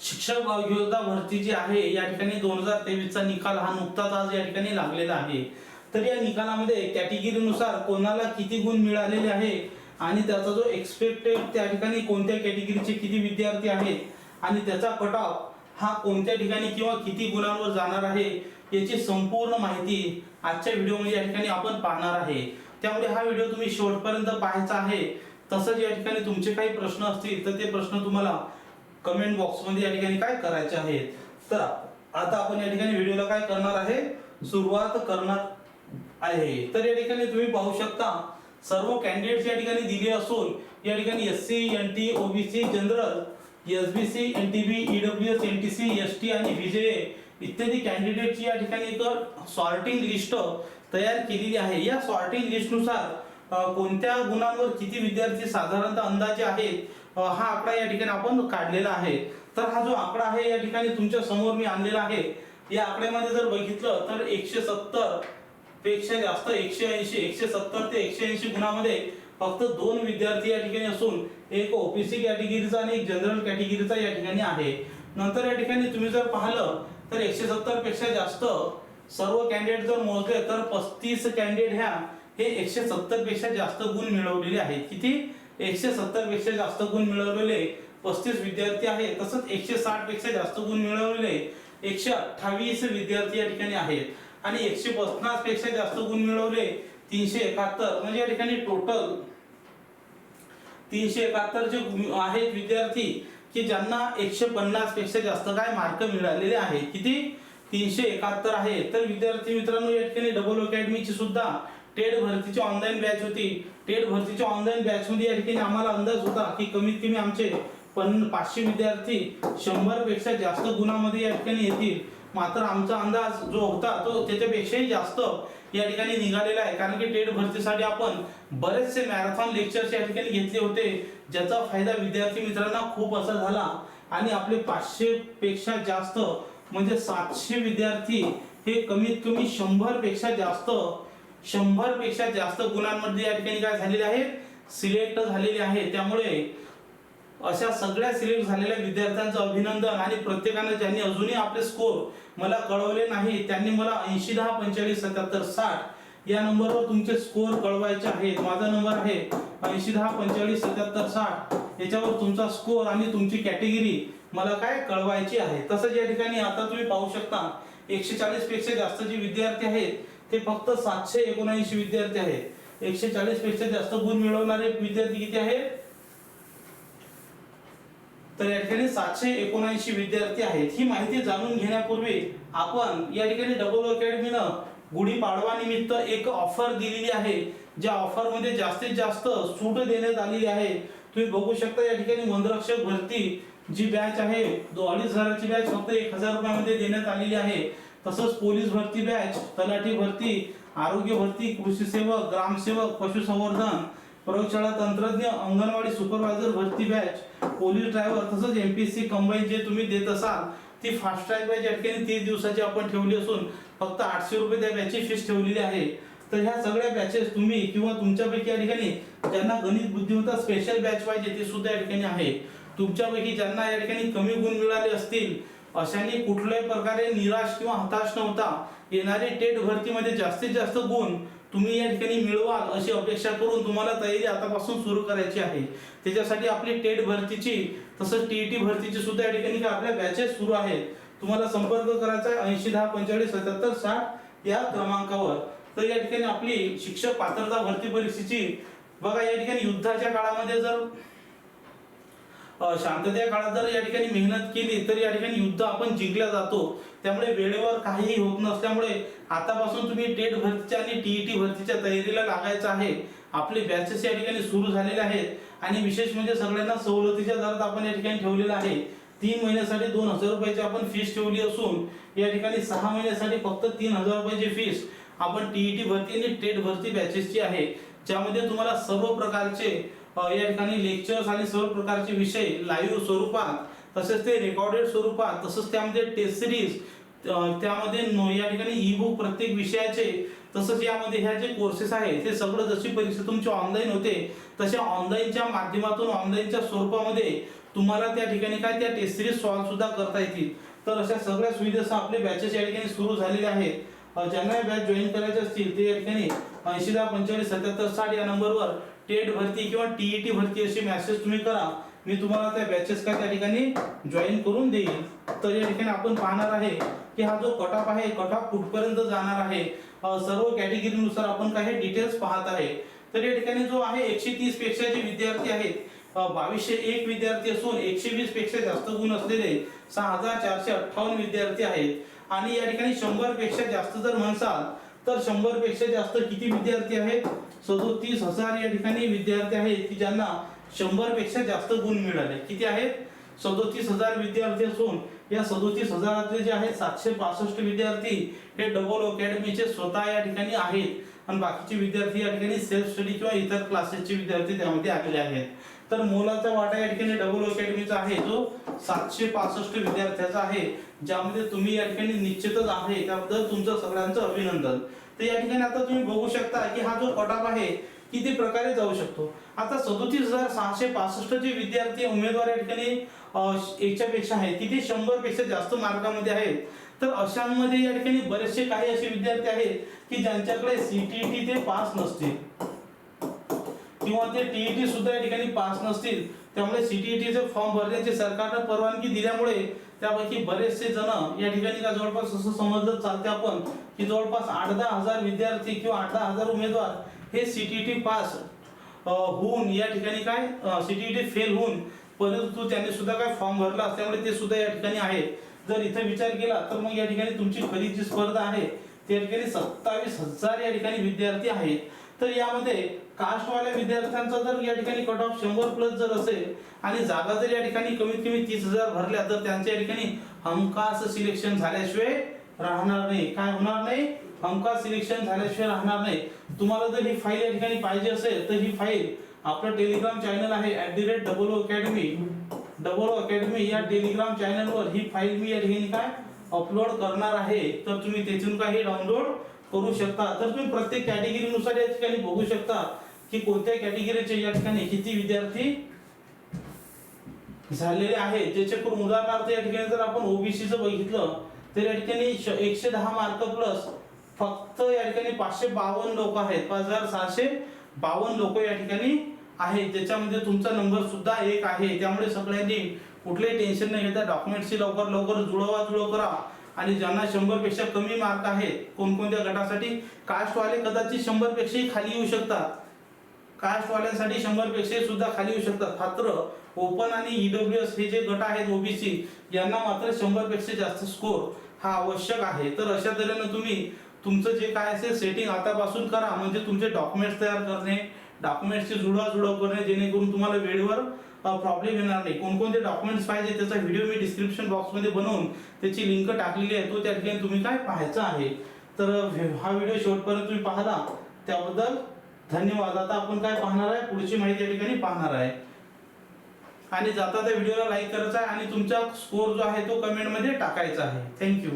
शिक्षक योद्धा भरती जी आहे या ठिकाणी दोन हजार तेवीसचा निकाल हा नुकताच आज या ठिकाणी लागलेला आहे. तर या निकालामध्ये कॅटेगरीनुसार कोणाला किती गुण मिळालेले आहे आणि त्याचा जो एक्सपेक्टेड त्या ठिकाणी कोणत्या कॅटेगरीचे किती विद्यार्थी आहेत आणि त्याचा कट ऑफ हा कोणत्या ठिकाणी किंवा किती गुणांवर जाणार आहे याची संपूर्ण माहिती आजच्या व्हिडिओमध्ये या ठिकाणी आपण पाहणार आहे. त्यामुळे हा व्हिडिओ तुम्ही शेवटपर्यंत पाहायचा आहे. तसंच या ठिकाणी तुमचे काही प्रश्न असतील तर ते प्रश्न तुम्हाला कमेंट बॉक्समध्ये या ठिकाणी काय करायचे आहे? तर आता आपण या ठिकाणी व्हिडिओला काय करणार आहे? सुरुवात करणार आहे. तर या ठिकाणी तुम्ही पाहू शकता सर्व कॅन्डिडेट्स या ठिकाणी दिले असून या ठिकाणी S C N T OBC general S B C N T B E W S N T C S T आणि व्हीजे इत्यादी कॅन्डिडेटची या ठिकाणी एक सॉर्टिंग लिस्ट तयार केलेली आहे. या सॉर्टिंग लिस्टनुसार कोणत्या गुणांवर किती विद्यार्थी साधारणतः अंदाजे आहेत? हा आकडा या ठिकाणी आपण काढलेला आहे. तर हा जो आकडा आहे या ठिकाणी तुमच्यासमोर मी आणलेला आहे. या आकड्यामध्ये जर बघितलं तर एकशे सत्तरपेक्षा जास्त एकशे ऐंशी एकशे सत्तर ते एकशे ऐंशी गुणामध्ये फक्त दोन विद्यार्थी या ठिकाणी असून एक ओपीसी कॅटेगरीचा आणि एक जनरल कॅटेगरीचा या ठिकाणी आहे. नंतर या ठिकाणी तुम्ही जर पाहिलं तर एकशे सत्तरपेक्षा जास्त सर्व कॅन्डिडेट जर मोजले तर पस्तीस कॅन्डिडेट ह्या हे एकशे सत्तरपेक्षा जास्त गुण मिळवलेले आहेत. किती? एकशे सत्तरपेक्षा जास्त गुण मिळवलेले पस्तीस विद्यार्थी आहेत. तसंच एकशे साठपेक्षा जास्त गुण मिळवलेले एकशे अठ्ठावीस विद्यार्थी या ठिकाणी आहेत. आणि एकशे पन्नासपेक्षा जास्त गुण मिळवले तीनशे एकाहत्तर. म्हणजे या ठिकाणी टोटल तीनशे एकाहत्तर जे आहेत विद्यार्थी की ज्यांना एकशे पन्नासपेक्षा जास्त काय मार्क मिळालेले आहेत. किती? तीनशे एकाहत्तर आहे. तर विद्यार्थी मित्रांनो या ठिकाणी डबल अकॅडमीची सुद्धा टेट भरतीची ऑनलाईन बॅच होती. टेट भरतीच्या ऑनलाईन बॅचमध्ये या ठिकाणी आम्हाला अंदाज होता की कमीत कमी आमचे पण पाचशे विद्यार्थी शंभरपेक्षा जास्त गुणामध्ये या ठिकाणी येतील. मात्र आमचा अंदाज जो होता तो त्याच्यापेक्षाही जास्त या ठिकाणी निघालेला आहे. कारण की टेट भरतीसाठी आपण बरेचसे मॅरेथॉन लेक्चर्स या ठिकाणी घेतले होते ज्याचा फायदा विद्यार्थी मित्रांना खूप असा झाला. आणि आपले पाचशेपेक्षा जास्त म्हणजे सातशे विद्यार्थी हे कमीत कमी शंभरपेक्षा जास्त शंभरपेक्षा जास्त गुणांमध्ये या ठिकाणी काय झालेले आहेत? सिलेक्ट झालेले आहे त्यामुळे अशा सगळ्या सिलेक्ट झालेल्या विद्यार्थ्यांचं अभिनंदन आणि प्रत्येकानं ज्यांनी अजूनही आपले स्कोर मला कळवले नाही त्यांनी मला ऐंशी दहा पंचेचाळीस सत्याहत्तर साठ या नंबरवर तुमचे स्कोर कळवायचे आहेत. माझा नंबर आहे ऐंशी दहा पंचेचाळीस सत्याहत्तर साठ. याच्यावर तुमचा स्कोर आणि तुमची कॅटेगरी मला काय कळवायची आहे? तसंच या ठिकाणी आता तुम्ही पाहू शकता एकशे चाळीसपेक्षा जास्त जे विद्यार्थी आहेत ते फक्त सातशे एकोणऐंशी विद्यार्थी आहेत. एकशे चाळीसपेक्षा जास्त गुण मिळवणारे विद्यार्थी किती आहेत? तर या ठिकाणी सातशे एकोणऐंशी विद्यार्थी आहेत. ही माहिती जाणून घेण्यापूर्वी आपण या ठिकाणी डबल अकॅडमीनं गुढीपाडवा निमित्त एक ऑफर दिलेली आहे. ज्या ऑफरमध्ये जास्तीत जास्त सूट देण्यात आलेली आहे. तुम्ही बघू शकता या ठिकाणी वनरक्षक भरती जी बॅच आहे दो अडीच हजाराची बॅच फक्त एक हजार रुपयामध्ये देण्यात आलेली आहे. तसंच पोलीस भरती बॅच तलाठी भरती आरोग्य भरती कृषी सेवक ग्रामसेवक पशुसंवर्धन प्रयोगशाळा तंत्रज्ञ अंगणवाडी सुपरवायझर भरती बॅच पोलीस ड्रायव्हर तसंच एम पी सी कंबाईन जे तुम्ही देत असाल ती फास्ट ट्रॅक बॅच या तीस दिवसाची आपण ठेवली असून फक्त आठशे रुपये त्या बॅचची फीस ठेवलेली आहे. तर ह्या सगळ्या बॅचेस तुम्ही किंवा तुमच्यापैकी या ठिकाणी ज्यांना गणित बुद्धिमत्ता स्पेशल बॅच पाहिजे ते सुद्धा या ठिकाणी आहे. तुमच्यापैकी ज्यांना या ठिकाणी कमी गुण मिळाले असतील अशांनी कुठल्याही प्रकारे निराश किंवा हताश न होता येणारे टेट भरतीमध्ये जास्तीत जास्त गुण तुम्ही या ठिकाणी मिळवाल अशी अपेक्षा करून तुम्हाला तयारी आतापासून सुरू करायची आहे. त्याच्यासाठी आपली टेट भरतीची तसंच टीईटी भरतीची सुद्धा या ठिकाणी आपल्या बॅचेस सुरू आहेत. तुम्हाला संपर्क करायचा आहे ऐंशी दहा पंचेचाळीस सत्याहत्तर साठ या क्रमांकावर. तर या ठिकाणी आपली शिक्षक पात्रता भरती परीक्षेची बघा या ठिकाणी युद्धाच्या काळामध्ये जर शांततेच्या काळात जर या ठिकाणी मेहनत केली तर या ठिकाणी युद्ध आपण जिंकल्या जातो. त्यामुळे वेळेवर काहीही होत नसल्यामुळे आतापासून तुम्ही टेट भरतीच्या आणि टीईटी भरतीच्या तयारीला लागायचं आहे. आपले बॅचेस या ठिकाणी सुरू झालेले आहेत. आणि विशेष म्हणजे सगळ्यांना सवलतीच्या दरात आपण या ठिकाणी ठेवलेलं आहे. तीन महिन्यासाठी दोन हजार रुपयाची आपण फीस ठेवली असून या ठिकाणी सहा महिन्यासाठी फक्त तीन हजार रुपयाची फीस आपण टीईटी भरती आणि टेट भरती बॅचेसची आहे. ज्यामध्ये तुम्हाला सर्व प्रकारचे या ठिकाणी लेक्चर्स आणि सर्व प्रकारचे विषय लाईव्ह स्वरूपात तसेच ते रेकॉर्डेड स्वरूपात तसंच त्यामध्ये टेस्ट सिरीज त्यामध्ये या ठिकाणी ई बुक प्रत्येक विषयाचे तसंच यामध्ये ह्या जे कोर्सेस आहेत ते सगळं जशी परीक्षा तुमची ऑनलाईन होते तशा ऑनलाईनच्या माध्यमातून ऑनलाईनच्या स्वरूपामध्ये तुम्हाला त्या ठिकाणी काय त्या टेस्ट सिरीज सॉल्व सुद्धा करता येतील. तर अशा सगळ्या सुविधा आपले बॅचेस या ठिकाणी सुरू झालेल्या आहेत. ज्यांना बॅच जॉईन करायचे असतील ते या ठिकाणी ऐंशी दहा पंचेचाळीस सत्याहत्तर साठ या नंबरवर टेट भरती किंवा टीईटी भरती अशी मेसेज तुम्ही करा. मी तुम्हाला त्या बॅचेस काय त्या ठिकाणी जॉईन करून देईल तर या ठिकाणी आपण पाहणार आहे की हा जो कट ऑफ आहे कट ऑफ कुठपर्यंत जाणार आहे सर्व कॅटेगरीनुसार आपण काही डिटेल्स पाहत आहे. तर या ठिकाणी जो आहे एकशे तीसपेक्षा जे विद्यार्थी आहेत बावीसशे एक विद्यार्थी असून एकशे वीसपेक्षा जास्त गुण असलेले सहा हजार चारशे अठ्ठावन्न विद्यार्थी आहेत. आणि या ठिकाणी शंभरपेक्षा जास्त जर म्हणसाल तर शंभरपेक्षा जास्त किती विद्यार्थी आहेत? सदोतीस हजार या ठिकाणी विद्यार्थी आहेत की ज्यांना शंभरपेक्षा जास्त गुण मिळाले किती आहेत? सदोतीस हजार विद्यार्थी असून या सदोतीस हजारातले जे आहेत सातशे पासष्ट विद्यार्थी हे डबल अकॅडमीचे स्वतः या ठिकाणी आहेत. आणि बाकीचे विद्यार्थी या ठिकाणी सेल्फ स्टडी किंवा इतर क्लासेसचे विद्यार्थी त्यामध्ये आलेले आहेत. तर मोलाचा वाटा या ठिकाणी डबल अकॅडमीचा आहे. जो सातशे पासष्ट विद्यार्थ्याचा आहे. ज्यामध्ये तुम्ही या ठिकाणी निश्चितच आहे. त्याबद्दल तुमचं सगळ्यांचं अभिनंदन. तर या ठिकाणी आता तुम्ही बघू शकता की हा जो कटाप आहे किती प्रकारे जाऊ शकतो. आता सदोतीस हजार सहाशे पासष्ट जे विद्यार्थी उमेदवार या ठिकाणी याच्यापेक्षा आहेत किती शंभरपेक्षा जास्त मार्कामध्ये आहेत. तर अशांमध्ये या ठिकाणी बरेचसे काही असे विद्यार्थी आहेत की ज्यांच्याकडे सीटीटी ते पास नसतील. किंवा ते टीईटी सुद्धा या ठिकाणी पास नसतील त्यामुळे सीटीईटीचे फॉर्म भरण्याची सरकारनं परवानगी दिल्यामुळे त्यापैकी बरेचसे जण या ठिकाणी का जवळपास असं समजलं चालते आपण की जवळपास आठ दहा हजार विद्यार्थी किंवा आठ दहा हजार उमेदवार हे सीटीईटी पास होऊन या ठिकाणी काय सीटीईटी फेल होऊन परंतु त्यांनी सुद्धा काय फॉर्म भरला असल्यामुळे ते सुद्धा या ठिकाणी आहे. जर इथे विचार केला तर मग या ठिकाणी तुमची खरी जी स्पर्धा आहे. त्या ठिकाणी सत्तावीस हजार या ठिकाणी विद्यार्थी आहेत. तर यामध्ये कास्टवाल्या विद्यार्थ्यांचा जर या ठिकाणी कट ऑफ शंभर प्लस जर असेल आणि जागा जर या ठिकाणी कमीत कमी तीस हजार भरल्या तर त्यांच्या या ठिकाणी हमखास सिलेक्शन झाल्याशिवाय राहणार नाही. काय होणार नाही? हमखास सिलेक्शन झाल्याशिवाय राहणार नाही. तुम्हाला जर ही फाईल या ठिकाणी पाहिजे असेल तर ही फाईल आपलं टेलिग्राम चॅनल आहे at the rate double academy double academy या टेलिग्राम चॅनलवर ही फाईल मी या ठिकाणी काय? अपलोड करणार आहे. तर तुम्ही तेथून काही डाउनलोड करू शकता. तर तुम्ही प्रत्येक कॅटेगरीनुसार या ठिकाणी बघू शकता. की कोणत्या कॅटेगरीचे या ठिकाणी किती विद्यार्थी झालेले आहेत? ज्याचे करून उदाहरणार्थ या ठिकाणी जर आपण ओबीसीचं बघितलं तर या ठिकाणी श- एकशे दहा मार्क प्लस फक्त या ठिकाणी पाचशे बावन्न लोक आहेत. पाच हजार सहाशे बावन्न लोक या ठिकाणी आहेत. ज्याच्यामध्ये तुमचा नंबर सुद्धा एक आहे. त्यामुळे सगळ्यांनी कुठलेही टेन्शन नाही घेता डॉक्युमेंटची लवकर लवकर जुळवा जुळव करा. आणि ज्यांना शंभरपेक्षा कमी मार्क आहेत कोणकोणत्या गटासाठी कास्टवाले कदाचित शंभरपेक्षाही खाली येऊ शकतात. कास्टवाल्यांसाठी शंभरपेक्षा सुद्धा खाली येऊ शकतात. मात्र ओपन आणि ईडब्ल्यू एस हे जे गट आहेत ओबीसी यांना मात्र शंभरपेक्षा जास्त स्कोर हा आवश्यक आहे. तर अशा तऱ्हेनं तुम्ही तुमचं जे काय असेल सेटिंग आतापासून करा. म्हणजे तुमचे डॉक्युमेंट्स तयार करणे डॉक्युमेंट्सची जुळवाजुळव करणे जेणेकरून तुम्हाला वेळेवर प्रॉब्लेम येणार नाही. कोणकोणते डॉक्युमेंट्स पाहिजे त्याचा व्हिडिओ मी डिस्क्रिप्शन बॉक्समध्ये बनवून त्याची लिंक टाकलेली आहे. तो त्या ठिकाणी तुम्ही काय पाहायचं आहे. तर हा व्हिडिओ शेवटपर्यंत तुम्ही पाहला. त्याबद्दल धन्यवाद. आता आपण काय पाहणार आहे? पुढची माहिती या ठिकाणी पाहणार आहे. आणि जाता त्या व्हिडिओला लाईक करायचा आहे आणि तुमचा स्कोर जो आहे तो कमेंटमध्ये टाकायचा आहे. थँक्यू